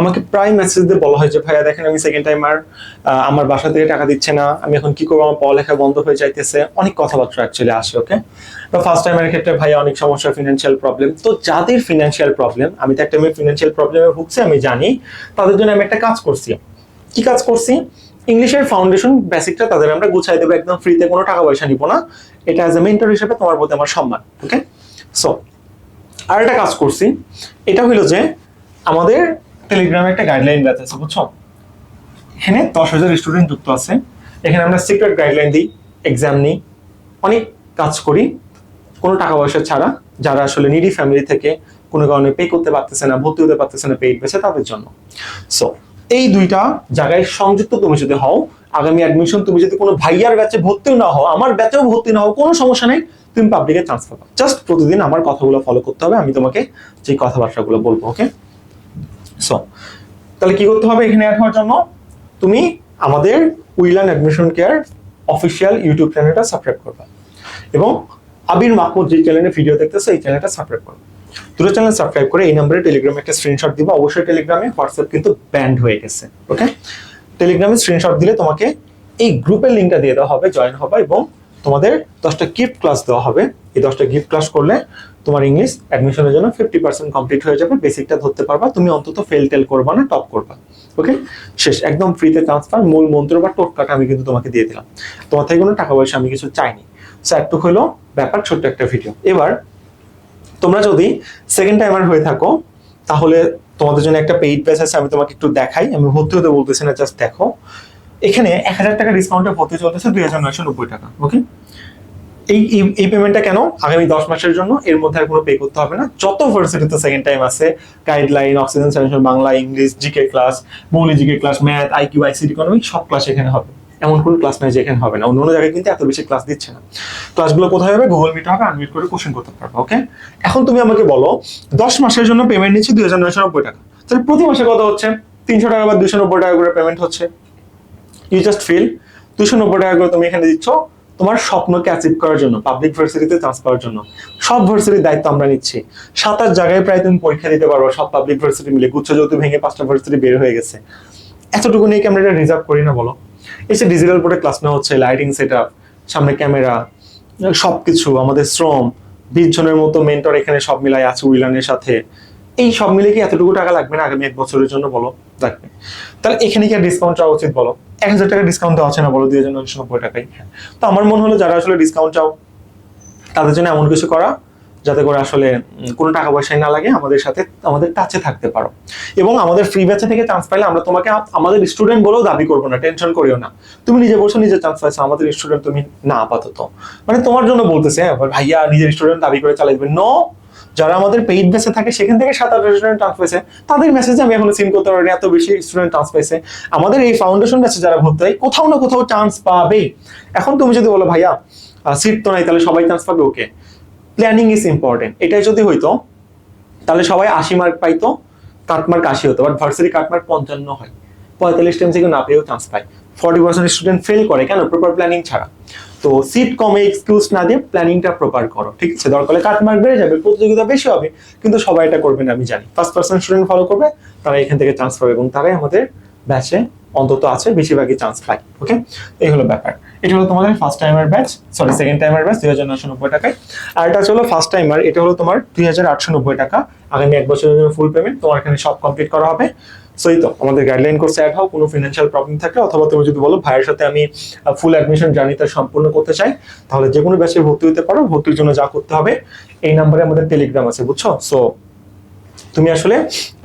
আমাকে প্রায় মেসেজ দিয়ে বলা হয় যে, ভাইয়া, দেখেন আমি সেকেন্ড টাইম আর আমার বাসা থেকে টাকা দিচ্ছে না। আমি এখন কি করব? আমার পড়ালেখা বন্ধ হয়ে যাইতেছে। অনেক কথাবার্তা অ্যাকচুয়ালি আসে ওকে তো ফার্স্ট টাইমের ক্ষেত্রে ভাইয়া অনেক সমস্যা ফিনান্সিয়াল প্রবলেম তো যাদের ফিনান্সিয়াল প্রবলেম আমি তো একটা ফিনান্সিয়াল প্রবলেমে ভুগছি, আমি জানি, তাদের জন্য আমি একটা কাজ করছি। কি কাজ করছি? ইংলিশের ফাউন্ডেশন বেসিকটা তাদের আমরা গুছাই দেবো, একদম ফ্রিতে কোনো টাকা পয়সা নিব না। এটা অ্যাজ এ মেন্টর হিসেবে তোমার প্রতি আমার সম্মান ওকে সো আর একটা কাজ করছি। এটা হইল যে, আমাদের টেলিগ্রামে একটা গাইডলাইন ব্যাচ আছে, বুঝছ? এখানে দশ হাজার স্টুডেন্ট যুক্ত আছে। এখানে আমরা সিক্রেট গাইডলাইন দিই এক্সাম নিই, অনেক কাজ করি। কোনো টাকা পয়সা ছাড়া, যারা আসলে নিডি ফ্যামিলি থেকে কোনো কারণে পে করতে পারতেছে না, ভর্তি হতে পারতেছে না পেইড পেছে তাদের জন্য। সো এই দুইটা জায়গায় সংযুক্ত তুমি যদি হও, আগামী অ্যাডমিশন তুমি যদি কোনো ভাইয়ার ব্যাচে ভর্তিও না হও, আমার ব্যাচেও ভর্তি না হও, কোনো সমস্যা নেই, তুমি পাবলিকে চান্স পাবে। জাস্ট প্রতিদিন আমার কথাগুলো ফলো করতে হবে, আমি তোমাকে যে কথাবার্তাগুলো বলব ওকে সো তাহলে কি করতে হবে এখানে অ্যাড হওয়ার জন্য? তুমি আমাদের Wilan admission care official YouTube চ্যানেলটা সাবস্ক্রাইব করবে। এবং আবির মাহমুদ যে চ্যানেলে ভিডিও দেখতেছে, এই চ্যানেলটা সাবস্ক্রাইব করবে। দুটো চ্যানেল সাবস্ক্রাইব করে এই নাম্বারে টেলিগ্রামে একটা স্ক্রিনশট দিব। অবশ্যই টেলিগ্রামে হোয়াটসঅ্যাপ কিন্তু ব্যান্ড হয়ে গেছে ওকে টেলিগ্রামে স্ক্রিনশট দিলে তোমাকে এই গ্রুপের লিঙ্কটা দিয়ে দেওয়া হবে জয়েন হবে এবং তোমাদের দশটা গিফট ক্লাস দেওয়া হবে। এই দশটা গিফট ক্লাস করলে তোমার ইংলিশ অ্যাডমিশনের জন্য ফিফটি পার্সেন্ট কমপ্লিট হয়ে যাবে। বেসিকটা ধরতে পারবা। তুমি অন্তত ফেল টেল করবা না টপ করবা। ওকে শেষ। একদম ফ্রিতে ট্রান্সফার মূল মন্ত্র বা টোটকাটা আমি কিন্তু তোমাকে দিয়ে দিলাম। তোমার থেকে কোনো টাকা পয়সা আমি কিছু চাইনি। সো একটু হলো ব্যাপার, ছোট্ট একটা ভিডিও এবার, তোমরা যদি সেকেন্ড টাইমার হয়ে থাকো, তাহলে তোমাদের জন্য একটা পেইড ব্যাচ আছে, আমি তোমাকে একটু দেখাই। আমি ভর্তি হতে বলতেছি না জাস্ট দেখো। এখানে এক হাজার টাকা ডিসকাউন্টে ভর্তি চলতেছে দুই হাজার নয়শো নব্বই টাকা। ওকে এই, এই- পেমেন্টটা কেন? আগামী দশ মাসের জন্য এর মধ্যে আর কোনো পে করতে হবে না। যত ভার্সিটিতে সেকেন্ড টাইম আছে guideline oxygen solution Bangla, English GK class মৌলিক GK class math IQ ICT economic সব ক্লাস এখানে হবে। এমন কোনো ক্লাস নাই যে এখানে হবে না। অন্য অন্য জায়গায় কিন্তু এত বেশি ক্লাস দিচ্ছে না। ক্লাসগুলো কোথায় হবে? গুগল মিট হবে আনমিট করে কোশ্চেন করতে পারবে ওকে এখন তুমি আমাকে বলো, দশ মাসের জন্য পেমেন্ট নিচ্ছি দুই হাজার নয়শো নব্বই টাকা। তাহলে প্রতি মাসে কত হচ্ছে? তিনশো টাকা বা দুশো নব্বই টাকা করে পেমেন্ট হচ্ছে। ইউ জাস্ট ফিল দুশো নব্বই টাকা করে তুমি এখানে দিচ্ছ তোমার স্বপ্নকে অ্যাচিভ করার জন্য পাবলিক ভার্সিটিতে চান্স পাওয়ার জন্য। সব ভার্সিটির দায়িত্ব আমরা নিচ্ছি। সাত আট জায়গায় প্রায় তুমি পরীক্ষা দিতে পারো, সব পাবলিক ভার্সিটি মিলে। গুচ্ছ যৌতু ভেঙে পাঁচটা ভার্সিটি বের হয়ে গেছে। এতটুকু নিয়ে কি আমরা এটা রিজার্ভ করি না বলো? এসে ডিজিটাল বোর্ডে ক্লাস নেওয়া হচ্ছে লাইটিং সেট আপ সামনে ক্যামেরা সবকিছু, আমাদের শ্রম বিশ জনের মতো মেন্টর এখানে সব মিলাই আছে উইলানের সাথে। এই সব মিলে কি এতটুকু টাকা লাগবে না আগামী এক বছরের জন্য বলো? লাগবে তাহলে এখানে কি ডিসকাউন্ট চাওয়া উচিত বলো। এক হাজার টাকা ডিসকাউন্ট দেওয়া আছে না বলো দুই হাজার নয়শো নব্বই টাকায়? হ্যাঁ। তো আমার মনে হলো যারা আসলে ডিসকাউন্ট চাও তাদের জন্য এমন কিছু করা যাতে করে আসলে কোনো টাকা পয়সায় না লাগে আমাদের সাথে আমাদের টাচে থাকতে পারো। এবং আমাদের ফ্রি ব্যাচে থেকে চান্স পাইলে আমরা তোমাকে আমাদের স্টুডেন্ট বলেও দাবি করব না টেনশন করিও না। তুমি নিজে বসে নিজে চান্স পাইছো আমাদের স্টুডেন্ট তুমি না আপাতত। মানে তোমার জন্য বলতেছে হ্যাঁ, ভাইয়া নিজের স্টুডেন্ট দাবি করে চালাই দিবে নো যারা আমাদের পেইড ব্যাচে থাকে, সেখান থেকে সাত, আট স্টুডেন্ট চান্স পাইছে। তাদের মেসেজে আমি এখনও সিন করতে পারি এত বেশি স্টুডেন্ট চান্স পাইছে। আমাদের এই ফাউন্ডেশন ব্যাচে যারা ভর্তি হয়, কোথাও না কোথাও চান্স পাবে। এখন তুমি যদি বলো, ভাইয়া সিট তো নাই, তাহলে সবাই চান্স পাবে? ওকে প্ল্যানিং ইজ ইম্পর্টেন্ট এটাই যদি হইতো, তাহলে সবাই আশি মার্ক পাইতো কাট মার্ক আশি হতো। বাট ভার্সিটি কাট মার্ক পঞ্চান্ন হয়। পঁয়তাল্লিশ টাইম থেকে না পেয়েও চান্স পায়। ফর্টি পার্সেন্ট স্টুডেন্ট ফেল করে, কেন? প্রপার প্ল্যানিং ছাড়া। তো সিট কমে এক্সকিউজ না দিয়ে প্ল্যানিংটা প্রপার করো, ঠিক আছে? দরকার কাট মার্ক বেড়ে যাবে, প্রতিযোগিতা বেশি হবে, কিন্তু সবাই এটা করবেন আমি জানি। ফার্স্ট পার্সেন্ট স্টুডেন্ট ফলো করবে, তারা এখান থেকে চান্স পাবে এবং তারাই আমাদের ব্যাচে অন্তত আছে, বেশিরভাগই চান্স পায় ওকে এই হলো ব্যাপার। এটা হলো তোমাদের first timer batch sorry second timer batch দুই হাজার নশো নব্বই টাকায়। আর এটা হলো ফার্স্ট টাইমার এটা হলো তোমার দুই হাজার আটশো নব্বই টাকা। আগামী এক বছরের জন্য ফুল পেমেন্ট তোমার এখানে সব কমপ্লিট করা হবে। সো এই তো, আমাদের গাইডলাইন কোর্সে অ্যাড হও, কোনো ফিনান্সিয়াল প্রবলেম থাকলে, অথবা তুমি যদি বলো, ভাইয়ের সাথে আমি ফুল অ্যাডমিশন জার্নিটা সম্পূর্ণ করতে চাই, তাহলে যে কোনো ব্যাচে ভর্তি হতে পারো, ভর্তির জন্য যা করতে হবে, এই নাম্বারে আমাদের টেলিগ্রাম আছে, বুঝছ? সো তুমি আসলে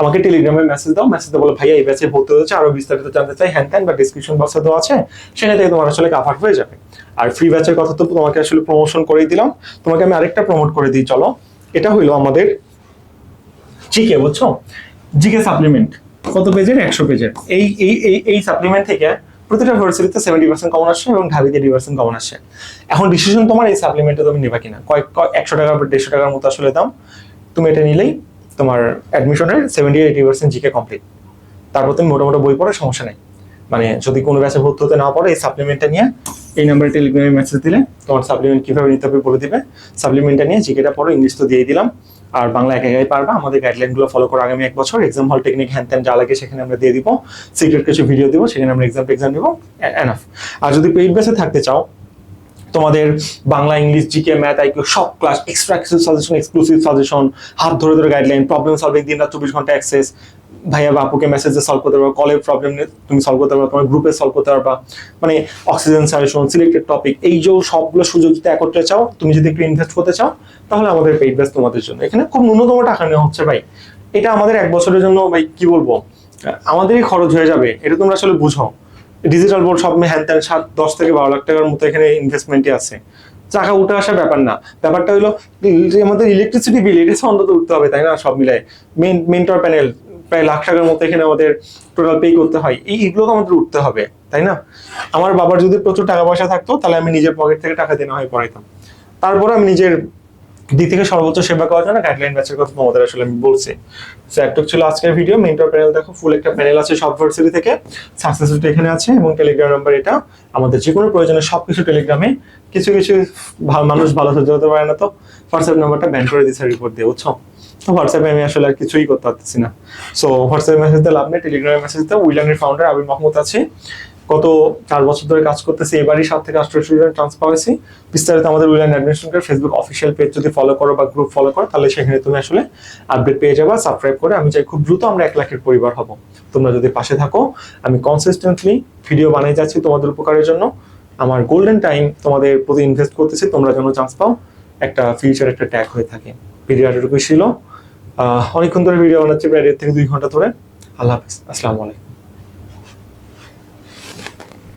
আমাকে টেলিগ্রামে মেসেজ দাও মেসেজে বলো, ভাইয়া, এই ব্যাচে ভর্তি হতে আরও বিস্তারিত জানতে চাই, হ্যান ত্যান বা ডিসক্রিপশন বক্সে দেওয়া আছে, সেখান থেকে তোমার আসলে কাভার হয়ে যাবে। আর ফ্রি ব্যাচের কথা তো তোমাকে আসলে প্রমোশন করেই দিলাম, তোমাকে আমি আরেকটা প্রমোট করে দিই, চলো। এটা হইল আমাদের জিকে, বুঝছ? জিকে সাপ্লিমেন্ট কত পেজের? একশো পেজের। এই এই এই সাপ্লিমেন্ট থেকে প্রতিটা ভার্সিটিতে সেভেন্টি পার্সেন্ট কমন আসছে এবং ঢাবিতে এইটি পার্সেন্ট কমন আসছে এখন ডিসিশন তোমার এই সাপ্লিমেন্টে তুমি নেবা কিনা? কয়েক কয়েক- একশো টাকা বা দেড়শো টাকার মতো আসলে দাম। তুমি এটা নিলেই তোমার অ্যাডমিশনের seventy eighty percent GK complete তারপর তুমি মোটামুটি বই পড়ে সমস্যা নেই। মানে যদি কোনো ব্যাচে ভর্তি হতে না পারো এই সাপ্লিমেন্টটা নিয়ে এই নাম্বারে টেলিগ্রামে মেসেজ দিলে তোমার সাপ্লিমেন্ট কীভাবে নিতে হবে বলে দিবে। সাপ্লিমেন্টটা নিয়ে জিকেটা পড়ো ইংলিশ তো দিয়ে দিলাম। আর বাংলা একা একাই পারবা। আমাদের গাইডলাইনগুলো ফলো করো আগামী এক বছর। এক্সাম হল টেকনিক হ্যান ত্যান যা লাগে সেখানে আমরা দিয়ে দিব। সিক্রেট কিছু ভিডিও দিব, সেখানে আমরা এক্সাম এক্সাম দিব এনাফ আর যদি পেইড বেসে থাকতে চাও, তোমাদের Bangla, English GK math IQ সব ক্লাস এক্সট্রা কিছু সাজেশন এক্সক্লুসিভ সাজেশন হাত ধরে ধরে গাইডলাইন প্রবলেম সলভিং দিন রাত চব্বিশ ঘণ্টা অ্যাক্সেস ভাইয়া বা আপুকে মেসেজে সলভ করতে পারবা কলের প্রবলেম তুমি সলভ করতে পারবা, তোমার গ্রুপে সলভ করতে পারবা। মানে অক্সিজেন সাজেশন সিলেক্টেড টপিক এই যে সবগুলো সুযোগ যদি একত্রে চাও, তুমি যদি একটু ইনভেস্ট করতে চাও, তাহলে আমাদের পেইড বেস তোমাদের জন্য। এখানে খুব ন্যূনতম টাকা নেওয়া হচ্ছে ভাই। এটা আমাদের এক বছরের জন্য ভাই, কি বলব? আমাদেরই খরচ হয়ে যাবে, এটা তোমরা আসলে বুঝো। ডিজিটাল বোর্ড সব হ্যান ত্যান সাত, দশ থেকে বারো লাখ টাকার মতো এখানে ইনভেস্টমেন্টই আছে। টাকা উঠে আসার ব্যাপার না। ব্যাপারটা হলো আমাদের ইলেকট্রিসিটি বিল এটা অন্তত উঠতে হবে, তাই না? সব মিলায়। মেন মেন্টর প্যানেল প্রায় লাখ টাকার মতো এখানে আমাদের টোটাল পে করতে হয়। এই তো আমাদের উঠতে হবে, তাই না? আমার বাবার যদি প্রচুর টাকা পয়সা থাকতো, তাহলে আমি নিজের পকেট থেকে টাকা দিয়ে হয় পড়াইতাম। তারপর আমি নিজের দিক থেকে সর্বোচ্চ সেবা করার জন্য গাইডলাইন ব্যাচের কথা তোমাদের আসলে আমি বলছি। সো একটু ছিল আজকের ভিডিও মেন্টর প্যানেল দেখো ফুল একটা প্যানেল আছে সব ভার্সিটি থেকে। সাকসেস এখানে আছে এবং টেলিগ্রাম নাম্বার এটা। আমাদের যে কোনো প্রয়োজনে সবকিছু টেলিগ্রামে কিছু কিছু মানুষ ভালো সহ্য হতে পারে না তো। হোয়াটসঅ্যাপ নাম্বারটা ব্যান করে দিচ্ছে রিপোর্ট দিয়ে, বুঝছ? হোয়াটসঅ্যাপে আমি আসলে আর কিছুই করতে পারতেছি না। সো হোয়াটসঅ্যাপে মেসেজ লাভ নেই টেলিগ্রামে মেসেজ দিতে উইলানের ফাউন্ডার আবির মাহমুদ আছে। গত চার বছর ধরে কাজ করতেছি, এবারই সাত থেকে আটশো স্টুডেন্ট ট্রান্সফার হয়েছি। বিস্তারিত আমাদের উইলান অ্যাডমিশনকে ফেসবুক অফিসিয়াল পেজ যদি ফলো করো বা গ্রুপ ফলো করো, তাহলে সেখানে তুমি আসলে আপডেট পেয়ে যাবা সাবস্ক্রাইব করে। আমি চাই খুব দ্রুত আমরা এক লাখের পরিবার হব। তোমরা যদি পাশে থাকো, আমি কনসিস্টেন্টলি ভিডিও বানিয়ে যাচ্ছি তোমাদের উপকারের জন্য। আমার গোল্ডেন টাইম তোমাদের প্রতি ইনভেস্ট করতেছি, তোমরা যেন চান্স পাও, একটা ফিউচার একটা ট্যাগ হয়ে থাকে। ভিডিও এতটুকুই ছিল। অনেকক্ষণ ধরে ভিডিও বানাচ্ছি প্রায় দেড় থেকে দুই ঘণ্টা ধরে। আল্লাহ হাফিজ। আসসালামু আলাইকুম।